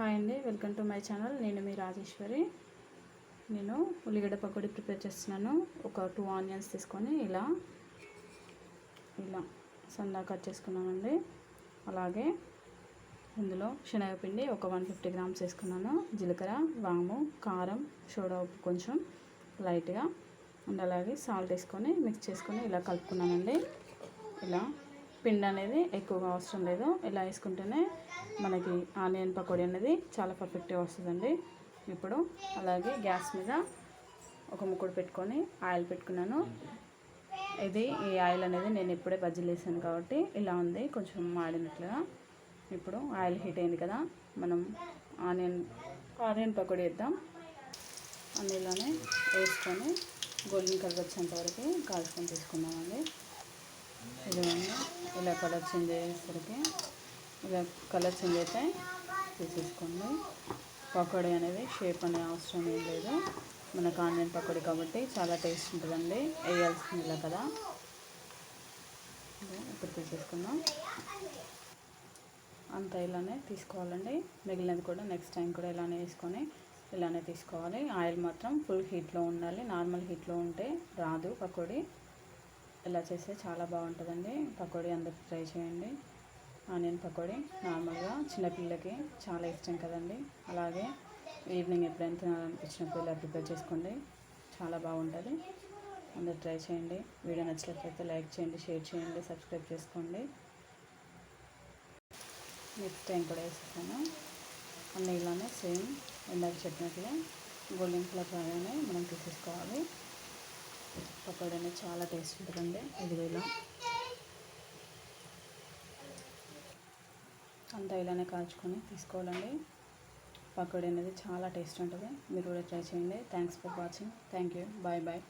Hi అండి welcome to my channel. నేను మీ రాజేశ్వరి. నేను ఉల్లిగడ్డ పకోడీ ప్రిపేర్ చేస్తున్నాను. ఒక టూ ఆనియన్స్ తీసుకొని ఇలా ఇలా సన్నగా కట్ చేసుకున్నానండి. అలాగే ఇందులో శనగపిండి ఒక వన్ ఫిఫ్టీ గ్రామ్స్ వేసుకున్నాను. జీలకర్ర వాము కారం సోడా ఉప్పు కొంచెం లైట్గా. అండ్ అలాగే సాల్ట్ వేసుకొని మిక్స్ చేసుకొని ఇలా కలుపుకున్నానండి. ఇలా పిండి అనేది ఎక్కువగా అవసరం లేదు. ఇలా వేసుకుంటేనే మనకి ఆనియన్ పకోడీ అనేది చాలా పర్ఫెక్ట్గా వస్తుందండి. ఇప్పుడు అలాగే గ్యాస్ మీద ఒక ముక్కుడు పెట్టుకొని ఆయిల్ పెట్టుకున్నాను. ఇది ఈ ఆయిల్ అనేది నేను ఇప్పుడే బజ్జీలు వేసాను కాబట్టి ఇలా ఉంది. కొంచెం మాడినట్లుగా. ఇప్పుడు ఆయిల్ హీట్ అయింది కదా మనం ఆనియన్ ఆనియన్ పకోడీ వేద్దాం. అందులోనే వేసుకొని గోల్డెన్ కలర్ వచ్చేంత వరకు కాల్చుకొని తీసుకుందామండి. ఇదిగోండి ఇలా కలర్ చేంజ్ అయ్యేసరికి ఇలా కలర్ చేంజ్ అయితే తీసేసుకోండి. పకోడీ అనేది షేప్ అనే అవసరం ఏం లేదు. మనకు ఆనియన్ పకోడీ కాబట్టి చాలా టేస్ట్ ఉంటుందండి. వేయాల్సింది ఇలా కదా. ఇప్పుడు తీసేసుకుందాం. అంతా ఇలానే తీసుకోవాలండి. మిగిలినది కూడా నెక్స్ట్ టైం కూడా ఇలానే వేసుకొని ఇలానే తీసుకోవాలి. ఆయిల్ మాత్రం ఫుల్ హీట్లో ఉండాలి. నార్మల్ హీట్లో ఉంటే రాదు పకోడీ. ఇలా చేస్తే చాలా బాగుంటుందండి. పకోడీ అందరికి ట్రై చేయండి. ఆనియన్ పకోడీ నార్మల్గా చిన్నపిల్లలకి చాలా ఇష్టం కదండి. అలాగే ఈవినింగ్ ఎప్పుడైనా తినాలనిపించినప్పుడు ఇలా ప్రిపేర్ చేసుకోండి. చాలా బాగుంటుంది. అందరు ట్రై చేయండి. వీడియో నచ్చినట్లయితే లైక్ చేయండి షేర్ చేయండి సబ్స్క్రైబ్ చేసుకోండి. నెక్స్ట్ టైం కూడా వేసేసాను అన్నీ ఇలానే సేమ్ ఇందాక చెప్పినట్లే గోల్డెన్ కలర్ రాగానే మనం తీసేసుకోవాలి. పకోడీ అనేది చాలా టేస్ట్ ఉంటుందండి. ఇది ఇలా. అంతా ఇలానే కాల్చుకొని తీసుకోవాలండి. పకోడీ అనేది చాలా టేస్ట్ ఉంటుంది. మీరు కూడా ట్రై చేయండి. Thanks for watching thank you bye bye